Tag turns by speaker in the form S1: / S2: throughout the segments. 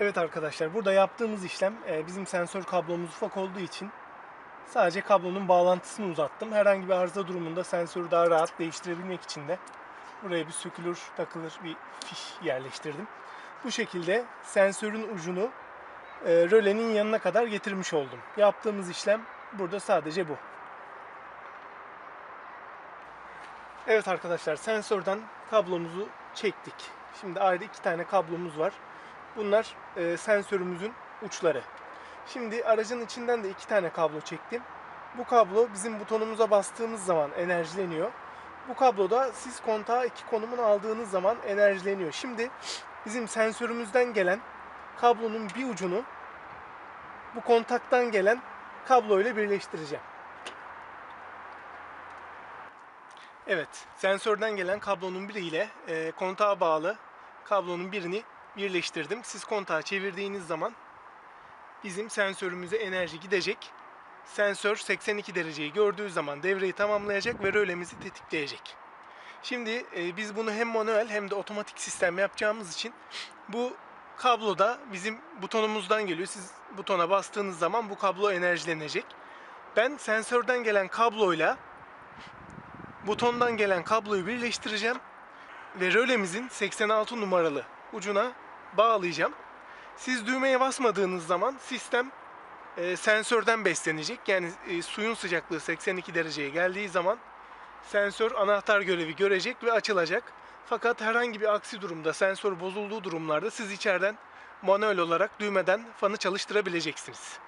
S1: Evet arkadaşlar burada yaptığımız işlem e, bizim sensör kablomuz ufak olduğu için sadece kablonun bağlantısını uzattım. Herhangi bir arıza durumunda sensörü daha rahat değiştirebilmek için de buraya bir sökülür takılır bir fiş yerleştirdim. Bu şekilde sensörün ucunu e, rölenin yanına kadar getirmiş oldum. Yaptığımız işlem burada sadece bu. Evet arkadaşlar sensörden kablomuzu çektik. Şimdi ayrı iki tane kablomuz var. Bunlar e, sensörümüzün uçları. Şimdi aracın içinden de iki tane kablo çektim. Bu kablo bizim butonumuza bastığımız zaman enerjileniyor. Bu kabloda siz kontağı iki konumunu aldığınız zaman enerjileniyor. Şimdi bizim sensörümüzden gelen kablonun bir ucunu bu kontaktan gelen kablo ile birleştireceğim. Evet, sensörden gelen kablonun biriyle e, kontağa bağlı kablonun birini birleştirdim. Siz kontağı çevirdiğiniz zaman bizim sensörümüze enerji gidecek. Sensör 82 dereceyi gördüğü zaman devreyi tamamlayacak ve rölemizi tetikleyecek. Şimdi e, biz bunu hem manuel hem de otomatik sistem yapacağımız için bu kablo da bizim butonumuzdan geliyor. Siz butona bastığınız zaman bu kablo enerjilenecek. Ben sensörden gelen kabloyla butondan gelen kabloyu birleştireceğim ve rölemizin 86 numaralı ucuna bağlayacağım. Siz düğmeye basmadığınız zaman sistem e, sensörden beslenecek. Yani e, suyun sıcaklığı 82 dereceye geldiği zaman sensör anahtar görevi görecek ve açılacak. Fakat herhangi bir aksi durumda, sensör bozulduğu durumlarda siz içeriden manuel olarak düğmeden fanı çalıştırabileceksiniz.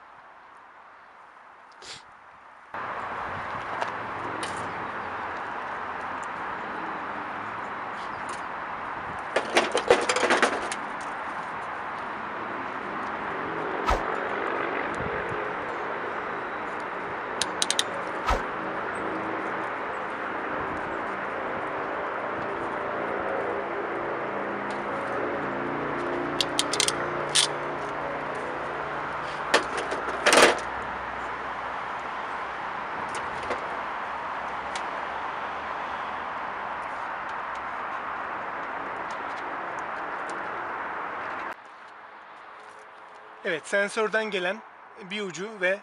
S1: Evet, sensörden gelen bir ucu ve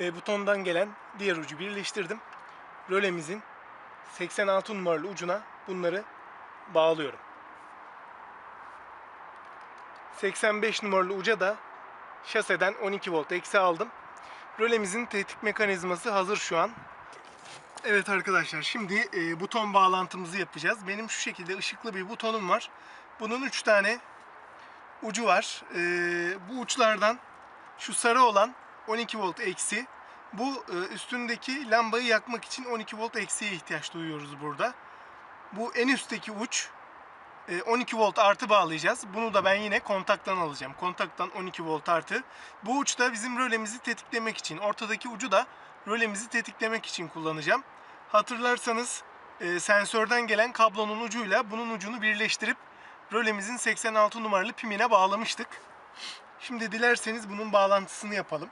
S1: e, butondan gelen diğer ucu birleştirdim. Rölemizin 86 numaralı ucuna bunları bağlıyorum. 85 numaralı uca da şaseden 12 volt eksi aldım. Rölemizin tetik mekanizması hazır şu an. Evet arkadaşlar şimdi e, buton bağlantımızı yapacağız. Benim şu şekilde ışıklı bir butonum var. Bunun 3 tane ucu var. Ee, bu uçlardan şu sarı olan 12 volt eksi. Bu e, üstündeki lambayı yakmak için 12 volt eksiye ihtiyaç duyuyoruz burada. Bu en üstteki uç e, 12 volt artı bağlayacağız. Bunu da ben yine kontaktan alacağım. Kontaktan 12 volt artı. Bu uç da bizim rölemizi tetiklemek için. Ortadaki ucu da rölemizi tetiklemek için kullanacağım. Hatırlarsanız e, sensörden gelen kablonun ucuyla bunun ucunu birleştirip rölemizin 86 numaralı pimine bağlamıştık. Şimdi dilerseniz bunun bağlantısını yapalım.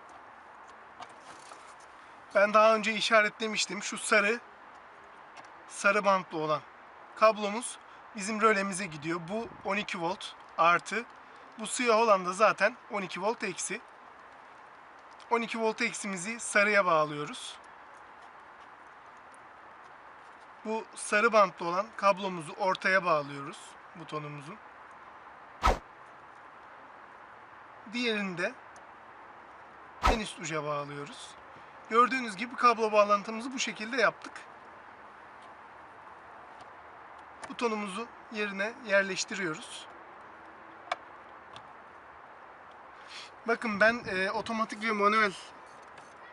S1: Ben daha önce işaretlemiştim. Şu sarı sarı bantlı olan kablomuz bizim rölemize gidiyor. Bu 12 volt artı. Bu siyah olan da zaten 12 volt eksi. 12 volt eksimizi sarıya bağlıyoruz. Bu sarı bantlı olan kablomuzu ortaya bağlıyoruz butonumuzun. Diğerini de en üst uca bağlıyoruz. Gördüğünüz gibi kablo bağlantımızı bu şekilde yaptık. Butonumuzu yerine yerleştiriyoruz. Bakın ben e, otomatik ve manuel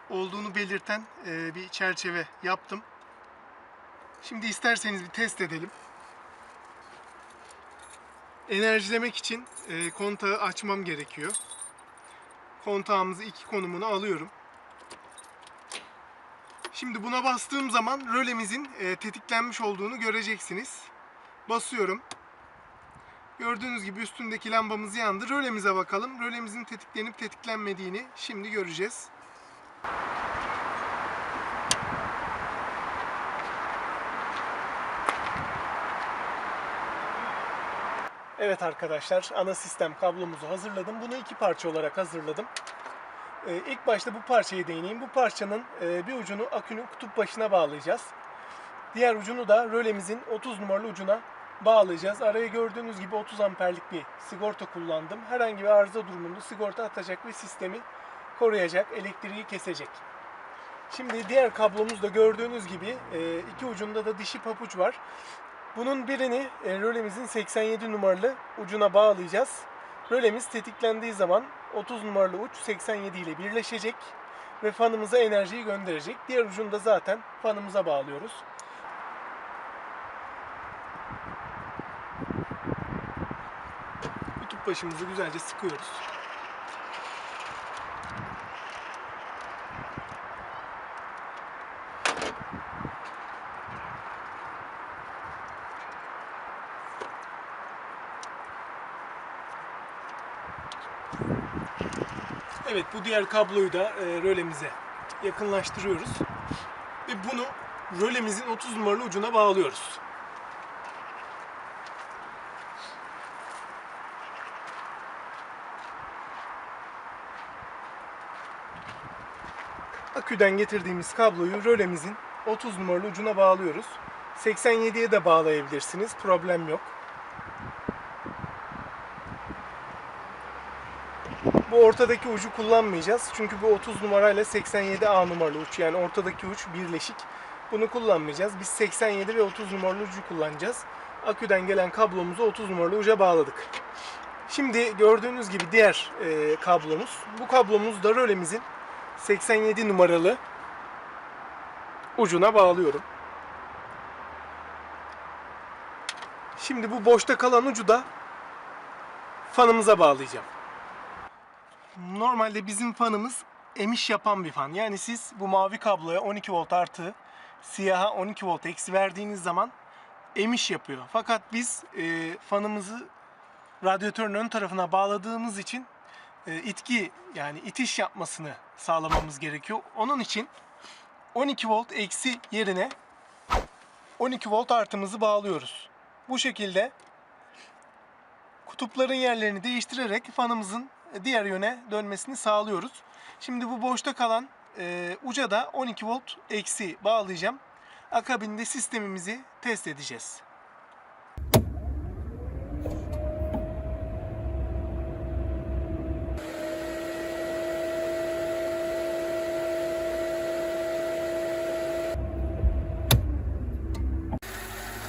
S1: olduğunu belirten e, bir çerçeve yaptım. Şimdi isterseniz bir test edelim. Enerjilemek için e, kontağı açmam gerekiyor. Kontağımızı iki konumunu alıyorum. Şimdi buna bastığım zaman rölemizin e, tetiklenmiş olduğunu göreceksiniz. Basıyorum. Gördüğünüz gibi üstündeki lambamız yandı. Rölemize bakalım. Rölemizin tetiklenip tetiklenmediğini şimdi göreceğiz. Evet arkadaşlar ana sistem kablomuzu hazırladım. Bunu iki parça olarak hazırladım. Ee, ilk başta bu parçaya değineyim. Bu parçanın e, bir ucunu akünün kutup başına bağlayacağız. Diğer ucunu da rölemizin 30 numaralı ucuna bağlayacağız. Araya gördüğünüz gibi 30 amperlik bir sigorta kullandım. Herhangi bir arıza durumunda sigorta atacak ve sistemi koruyacak, elektriği kesecek. Şimdi diğer kablomuzda gördüğünüz gibi e, iki ucunda da dişi papuç var. Bunun birini e, rölemizin 87 numaralı ucuna bağlayacağız. Rölemiz tetiklendiği zaman 30 numaralı uç 87 ile birleşecek ve fanımıza enerjiyi gönderecek. Diğer ucunu da zaten fanımıza bağlıyoruz. Kutup başımızı güzelce sıkıyoruz. Evet bu diğer kabloyu da e, rölemize yakınlaştırıyoruz. Ve bunu rölemizin 30 numaralı ucuna bağlıyoruz. Aküden getirdiğimiz kabloyu rölemizin 30 numaralı ucuna bağlıyoruz. 87'ye de bağlayabilirsiniz. Problem yok. Bu ortadaki ucu kullanmayacağız. Çünkü bu 30 numarayla 87A numaralı uç. Yani ortadaki uç birleşik. Bunu kullanmayacağız. Biz 87 ve 30 numaralı ucu kullanacağız. Aküden gelen kablomuzu 30 numaralı uca bağladık. Şimdi gördüğünüz gibi diğer e, kablomuz. Bu kablomuz da rölemizin 87 numaralı ucuna bağlıyorum. Şimdi bu boşta kalan ucu da fanımıza bağlayacağım. Normalde bizim fanımız emiş yapan bir fan. Yani siz bu mavi kabloya 12 volt artı, siyaha 12 volt eksi verdiğiniz zaman emiş yapıyor. Fakat biz e, fanımızı radyatörün ön tarafına bağladığımız için e, itki yani itiş yapmasını sağlamamız gerekiyor. Onun için 12 volt eksi yerine 12 volt artımızı bağlıyoruz. Bu şekilde kutupların yerlerini değiştirerek fanımızın diğer yöne dönmesini sağlıyoruz. Şimdi bu boşta kalan e, uca da 12 volt eksi bağlayacağım. Akabinde sistemimizi test edeceğiz.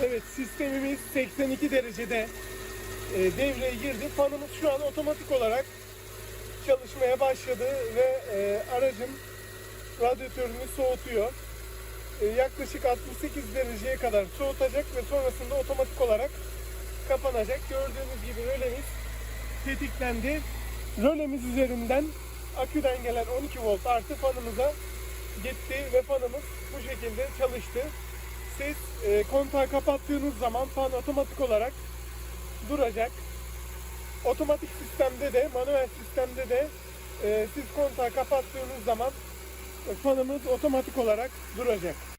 S1: Evet sistemimiz 82 derecede e, devreye girdi. Fanımız şu an otomatik olarak çalışmaya başladı ve e, aracın radyatörünü soğutuyor. E, yaklaşık 68 dereceye kadar soğutacak ve sonrasında otomatik olarak kapanacak. Gördüğünüz gibi rölemiz tetiklendi. Rölemiz üzerinden aküden gelen 12 volt artı fanımıza gitti ve fanımız bu şekilde çalıştı. Siz e, kontağı kapattığınız zaman fan otomatik olarak duracak. Otomatik sistemde de, manuel sistemde de e, siz kontağı kapattığınız zaman fanımız otomatik olarak duracak.